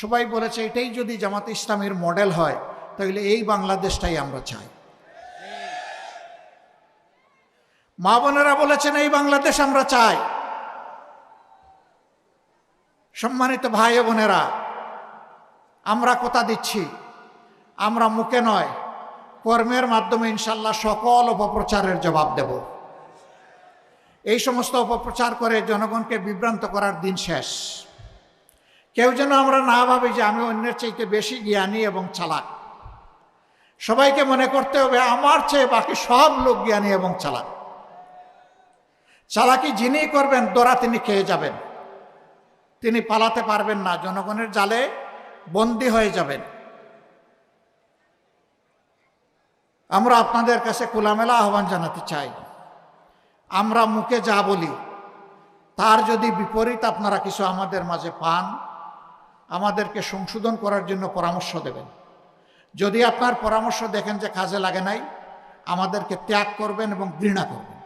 সবাই বলেছে, এটাই যদি জামাত ইসলামের মডেল হয়, তাহলে এই বাংলাদেশটাই আমরা চাই। মা বোনেরা বলেছেন, এই বাংলাদেশ আমরা চাই। সম্মানিত ভাই বোনেরা, আমরা কথা দিচ্ছি, আমরা মুখে নয়, কর্মের মাধ্যমে ইনশাল্লাহ সকল অপপ্রচারের জবাব দেব। এই সমস্ত অপপ্রচার করে জনগণকে বিভ্রান্ত করার দিন শেষ। কেউ যেন আমরা না ভাবি যে আমি অন্যের চাইতে বেশি জ্ঞানী এবং চালাক। সবাইকে মনে করতে হবে আমার চেয়ে বাকি সব লোক জ্ঞানী এবং চালাক। চালাকি যিনি করবেন, দোরা তিনি খেয়ে যাবেন। তিনি পালাতে পারবেন না, জনগণের জালে বন্দী হয়ে যাবেন। আমরা আপনাদের কাছে খোলামেলা আহ্বান জানাতে চাই। আমরা মুখে যা বলি, তার যদি বিপরীত আপনারা কিছু আমাদের মাঝে পান আমাদেরকে সংশোধন করার জন্য পরামর্শ দেবেন। যদি আপনার পরামর্শ দেখেন যে কাজে লাগে নাই, আমাদেরকে ত্যাগ করবেন এবং ঘৃণা করবেন।